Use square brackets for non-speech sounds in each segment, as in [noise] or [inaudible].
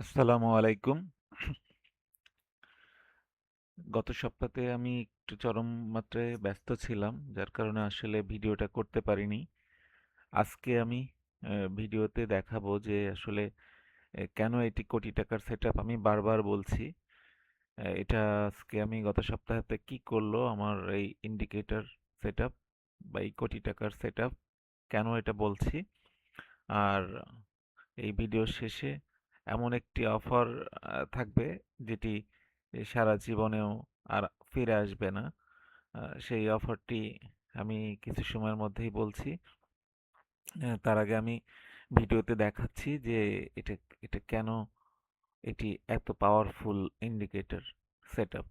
আসসালামু আলাইকুম। গত সপ্তাহে আমি একটু চরম মাত্রায় ব্যস্ত ছিলাম, যার কারণে আসলে ভিডিওটা করতে পারিনি। আজকে আমি ভিডিওতে দেখাবো যে আসলে কেন এটি কোটি টাকার সেটআপ আমি বারবার বলছি। এটা আজকে আমি গত সপ্তাহেতে কি করল আমার এই ইন্ডিকেটর সেটআপ বা এই কোটি টাকার সেটআপ কেন এটা বলছি? আর এই ভিডিও শেষে এমন একটি অফার থাকবে যেটি সারা জীবনেও আর ফিরে আসবে না। সেই অফারটি আমি কিছু সময়ের মধ্যেই বলছি। তার আগে আমি ভিডিওতে দেখাচ্ছি যে এটা এটা কেন এটি এত পাওয়ারফুল ইন্ডিকেটর সেটআপ।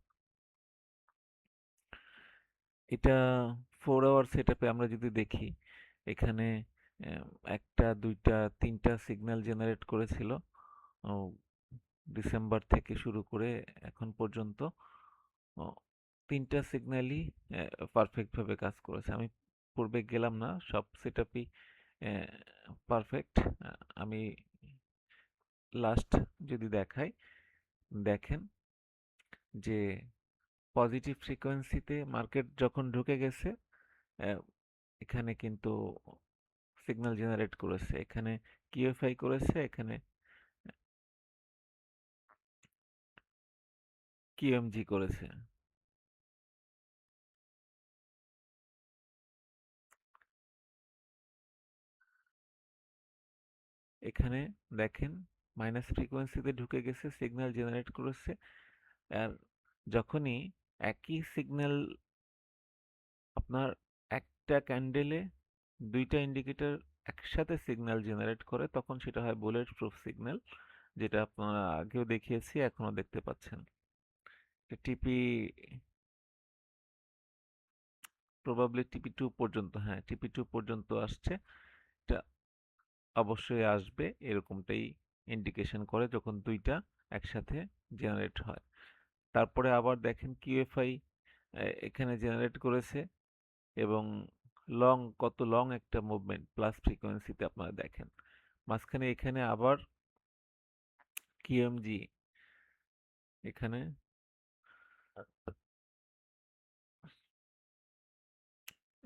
এটা ফোর আওয়ার সেটআপে আমরা যদি দেখি, এখানে অ্যা ১ টা ২ টা ৩ টা সিগন্যাল জেনারেট করেছিল। ডিসেম্বর থেকে শুরু করে এখন পর্যন্ত ও ৩ টা সিগন্যালই অ্যা পারফেক্ট ভাবে কাজ করেছে। আমি পূর্বে গেলাম না। সব সেটআপই অ্যা পারফেক্ট। আমি লাস্ট যদি দেখাই, দেখেন যে পজিটিভ ফ্রিকোয়েন্সিতে মার্কেট যখন ঢুকে গেছে, এখানে কিন্তু সিগন্যাল জেনারেট করেছে। এখানে কিউএফআই করেছে, এখানে কিউএমজি করেছে। এখানে দেখেন মাইনাস ফ্রিকোয়েন্সিতে ঢুকে গেছে, সিগন্যাল জেনারেট করেছে। আর যখনই একই সিগন্যাল আপনার একটা ক্যান্ডেলে ২ টা ইন্ডিকেটর একসাথে সিগন্যাল জেনারেট করে তখন সেটা হয় বুলেট প্রুফ সিগন্যাল। যেটা আপনারা আগেও দেখিয়েছি, এখনও দেখতে পাচ্ছেন। টিপি প্রবাবলি টিপি 2 পর্যন্ত হ্যাঁ, টিপি 2 পর্যন্ত আসছে। এটা অবশ্যই আসবে এরকমটাই ইন্ডিকেশন করে যখন দুইটা একসাথে জেনারেট হয়। তারপরে আবার দেখেন কিউএফআই এখানে জেনারেট করেছে এবং লং কত লং একটা মুভমেন্ট প্লাস ফ্রিকোয়েন্সিতে আপনারা দেখেন। মাঝখানে এখানে আবার কিউএমজি এখানে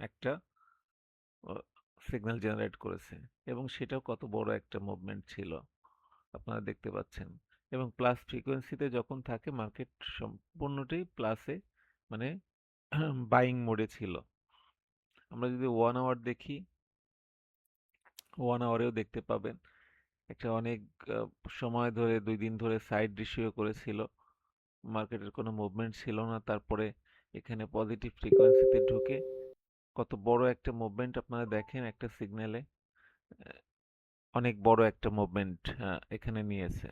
একটা সিগন্যাল জেনারেট করেছে এবং সেটাও কত বড় একটা মুভমেন্ট ছিল। আপনারা দেখতে পাচ্ছেন এবং প্লাস ফ্রিকোয়েন্সিতে যখন থাকে মার্কেট সম্পূর্ণটাই প্লাসে মানে [clears throat] বাইং মোডে ছিল। আমরা যদি ওয়ান আওয়ার দেখি ওয়ান আওয়ারেও দেখতে পাবেন একটা অনেক সময় ধরে দুই দিন ধরে সাইড রেশিও করেছিল। মার্কেটের কোনো মুভমেন্ট ছিল না। তারপরে এখানে পজিটিভ ফ্রিকোয়েন্সিতে ঢুকে কত বড় একটা মুভমেন্ট আপনারা দেখেন একটা সিগন্যালে অনেক বড় একটা মুভমেন্ট এখানে নিয়েছে।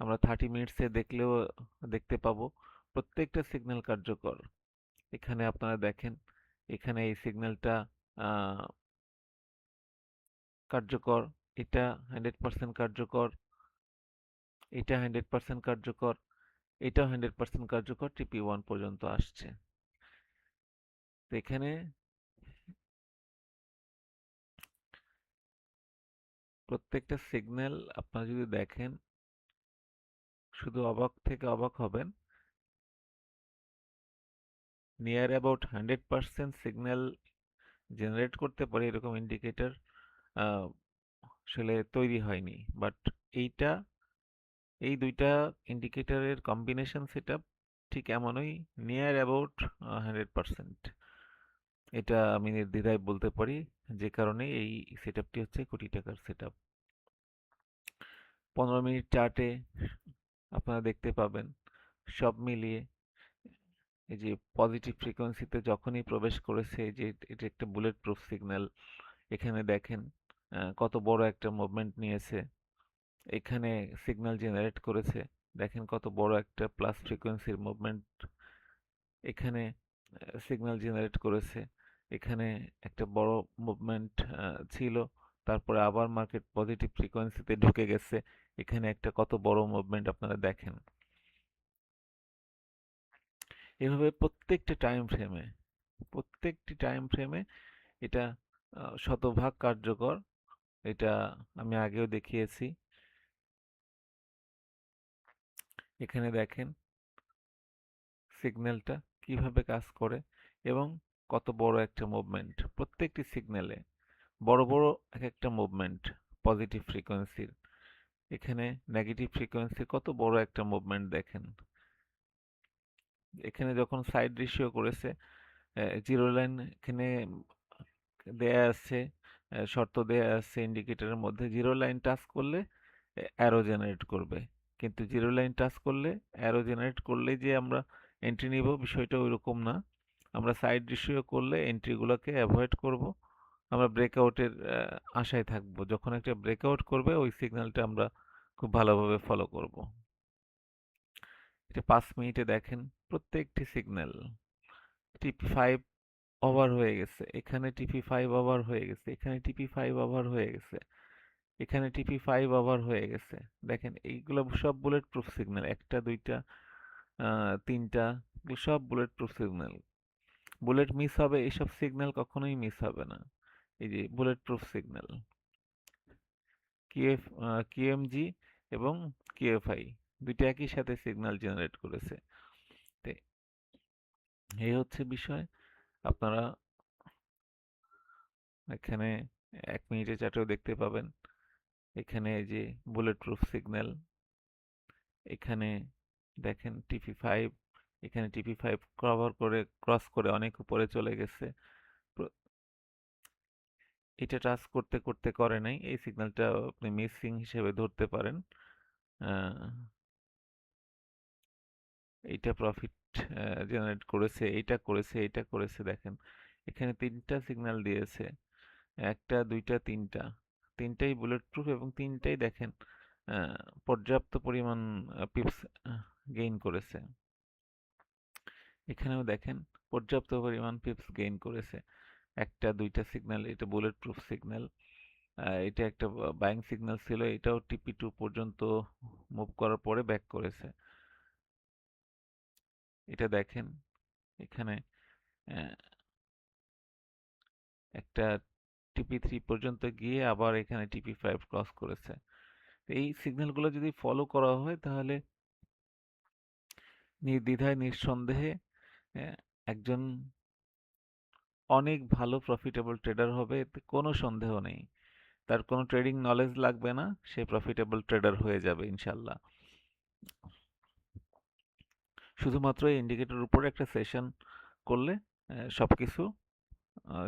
আমরা 30 মিনিটসে দেখলেও দেখতে পাবো প্রত্যেকটা সিগন্যাল কার্যকর। এখানে আপনারা দেখেন, এখানে এই সিগন্যালটা কার্যকর। এটা 100% কার্যকর। এটা 100% কার্যকর। এটাও 100% কার্যকর টিপি ওয়ান পর্যন্ত আসছে। এখানে প্রত্যেকটা সিগন্যাল আপনারা যদি দেখেন, শুধু অবাক থেকে অবাক হবেন। নিয়ার অ্যাবাউট 100% সিগন্যাল জেনারেট করতে পারে এরকম ইন্ডিকেটার আসলে তৈরি হয়নি। বাট এইটা, এই ২ টা ইন্ডিকেটরের কম্বিনেশন সেটআপ ঠিক এমনই নিয়ার অ্যাবাউট হান্ড্রেড 100%। এটা আমি নির্দ্বিধায় বলতে পারি। যে কারণে এই সেটআপটি হচ্ছে কোটি টাকার সেটআপ। ১৫ মিনিট চার্টে আপনারা দেখতে পাবেন সব মিলিয়ে এই যে পজিটিভ ফ্রিকোয়েন্সিতে যখনই প্রবেশ করেছে যে এটা একটা বুলেট প্রুফ সিগন্যাল। এখানে দেখেন কত বড় একটা মুভমেন্ট নিয়েছে। এখানে সিগন্যাল জেনারেট করেছে। দেখেন কত বড় একটা প্লাস ফ্রিকোয়েন্সির মুভমেন্ট। এখানে সিগন্যাল জেনারেট করেছে। এখানে একটা বড় মুভমেন্ট ছিল। তারপরে আবার মার্কেট পজিটিভ ফ্রিকোয়েন্সিতে ঢুকে গেছে। এখানে একটা কত বড় মুভমেন্ট আপনারা দেখেন। এভাবে প্রত্যেকটা টাইম ফ্রেমে, প্রত্যেকটি টাইম ফ্রেমে এটা শতভাগ কার্যকর। এটা আমি আগেও দেখিয়েছি। এখানে দেখেন সিগন্যালটা কীভাবে কাজ করে এবং কত বড় একটা মুভমেন্ট প্রত্যেকটি সিগন্যালে বড় বড় এক একটা মুভমেন্ট পজিটিভ ফ্রিকোয়েন্সির এখানে নেগেটিভ ফ্রিকোয়েন্সি কত বড় একটা মুভমেন্ট দেখেন। এখানে যখন সাইড রেশিও করেছে জিরো লাইন এখানে দেয়া আছে শর্ত দেয়া আছে ইন্ডিকেটরের মধ্যে। জিরো লাইন টাচ করলে অ্যারো জেনারেট করবে। কিন্তু জিরো লাইন টাচ করলে অ্যারো জেনারেট করলেই যে আমরা এন্ট্রি নিব, বিষয়টা ওইরকম না। আমরা সাইড রেশিও করলে এন্ট্রিগুলোকে অ্যাভয়েড করব। আমরা ব্রেকআউটের আশায় থাকব। যখন একটা ব্রেকআউট করবে, ওই সিগন্যালটা আমরা খুব ভালোভাবে ফলো করব। এটা পাঁচ মিনিটে দেখেন, প্রত্যেকটি সিগন্যাল টিপি ফাইভ ওভার হয়ে গেছে। এখানে টিপি ফাইভ ওভার হয়ে গেছে, এখানে টিপি ফাইভ ওভার হয়ে গেছে, এখানে টিপি ফাইভ ওভার হয়ে গেছে। দেখেন, এইগুলো সব বুলেট প্রুফ সিগন্যাল একটা, দুইটা তিনটা সব bullet proof signal bullet miss হবে এইসব সিগন্যাল কখনোই মিস হবে না। এই যে bullet proof signal QF QMG এবং কিউএফআই দুইটা একই সাথে সিগন্যাল জেনারেট করেছে। এই হচ্ছে বিষয়। আপনারা এখানে এক মিনিটে চার্টেও দেখতে পাবেন। এখানে যে বুলেট প্রুফ সিগন্যাল এখানে দেখেন টিপি ফাইভ এখানে টিপি ফাইভ কভার করে ক্রস করে অনেক উপরে চলে গেছে। এটা টাচ করতে করতে করে নাই। এই সিগন্যালটা আপনি মিসিং হিসেবে ধরতে পারেন। এইটা প্রফিট জেনারেট করেছে, এইটা করেছে এইটা করেছে, দেখেন। এখানে তিনটা সিগন্যাল দিয়েছে। একটা, দুইটা, তিনটা। তিনটাই বুলেট প্রুফ এবং তিনটাই দেখেন পর্যাপ্ত পরিমাণ পিপস গেইন করেছে। এখানেও দেখেন, পর্যাপ্ত পরিমাণ পিপস গেইন করেছে। একটা, দুইটা সিগন্যাল এটা বুলেট প্রুফ সিগন্যাল এটা একটা বাইং সিগন্যাল ছিল, এটাও টিপি টু পর্যন্ত মুভ করার পরে ব্যাক করেছে। এটা দেখেন, এখানে একটা টিপি থ্রি পর্যন্ত গিয়ে আবার এখানে টিপি ফাইভ ক্রস করেছে। এই সিগন্যালগুলো যদি ফলো করা হয়, তাহলে নির্দ্বিধায়, নিঃসন্দেহে একজন অনেক ভালো প্রফিটেবল ট্রেডার হবে এতে কোনো সন্দেহ নেই। তার কোনো ট্রেডিং নলেজ লাগবে না, সে প্রফিটেবল ট্রেডার হয়ে যাবে ইনশাল্লাহ। শুধুমাত্র এই ইন্ডিকেটর উপরে একটা সেশন করলে সব কিছু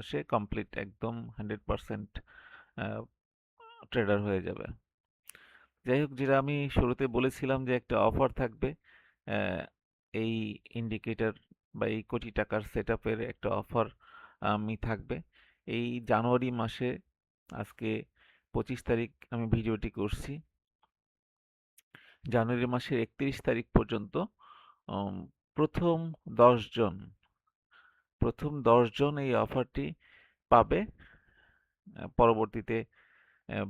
সে কমপ্লিট একদম হান্ড্রেড পারসেন্ট ট্রেডার হয়ে যাবে। যাই হোক, যেটা আমি শুরুতে বলেছিলাম যে একটা অফার থাকবে এই ইন্ডিকেটর বা এই কোটি টাকার সেট একটা অফার আমি থাকবে। এই জানুয়ারি মাসে আজকে পঁচিশ তারিখ আমি ভিডিওটি করছি। জানুয়ারি মাসের একত্রিশ তারিখ পর্যন্ত প্রথম জন প্রথম জন এই অফারটি পাবে। পরবর্তীতে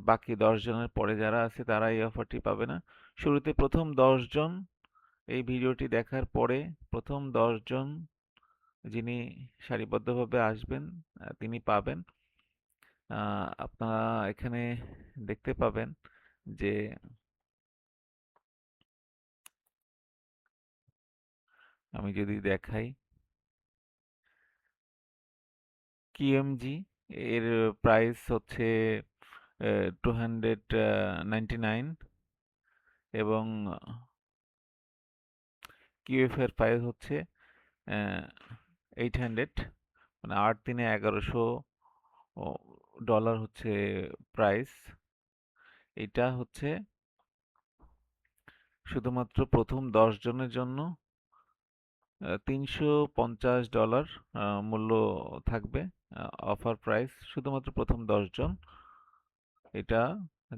বাকি জনের পরে যারা আছে তারা এই অফারটি পাবে না। শুরুতে প্রথম জন এই ভিডিওটি দেখার পরে প্রথম জন যিনি সারিবদ্ধভাবে আসবেন তিনি পাবেন। আপনারা এখানে দেখতে পাবেন যে আমি যদি দেখাই কিএমজি এর প্রাইস হচ্ছে টু হান্ড্রেড নাইনটি নাইন এবং কিউএফ এর প্রাইস হচ্ছে এইট হান্ড্রেড মানে আট দিনে এগারোশো ডলার হচ্ছে প্রাইস এটা হচ্ছে শুধুমাত্র প্রথম দশ জনের জন্য তিনশো পঞ্চাশ ডলার মূল্য থাকবে অফার প্রাইস শুধুমাত্র প্রথম জন। এটা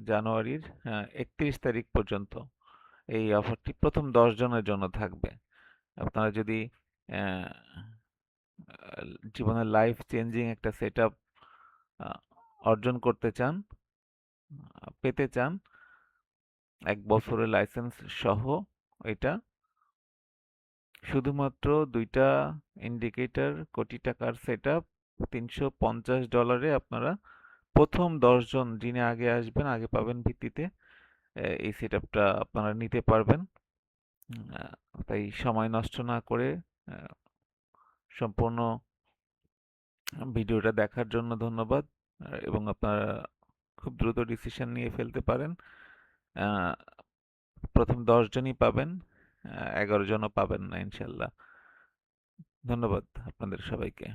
জানুয়ারির একত্রিশ তারিখ পর্যন্ত এই অফারটি প্রথম দশ জনের জন্য থাকবে। আপনারা যদি জীবনের লাইফ চেঞ্জিং একটা সেট অর্জন করতে চান পেতে চান। এক বছরের লাইসেন্স সহ এটা। শুধুমাত্র দুইটা ইন্ডিকেটর কোটি টাকার সেট আপ তিনশো পঞ্চাশ ডলারে আপনারা প্রথম দশজন যিনি আগে আসবেন আগে পাবেন ভিত্তিতে এই সেট আপনারা নিতে পারবেন। তাই সময় নষ্ট না করে সম্পূর্ণ ভিডিওটা দেখার জন্য ধন্যবাদ। এবং আপনারা খুব দ্রুত ডিসিশন নিয়ে ফেলতে পারেন। আ ১ম ১০ জনই পাবেন। এগারো জনও পাবেন না ইনশাল্লাহ ধন্যবাদ আপনাদের সবাইকে।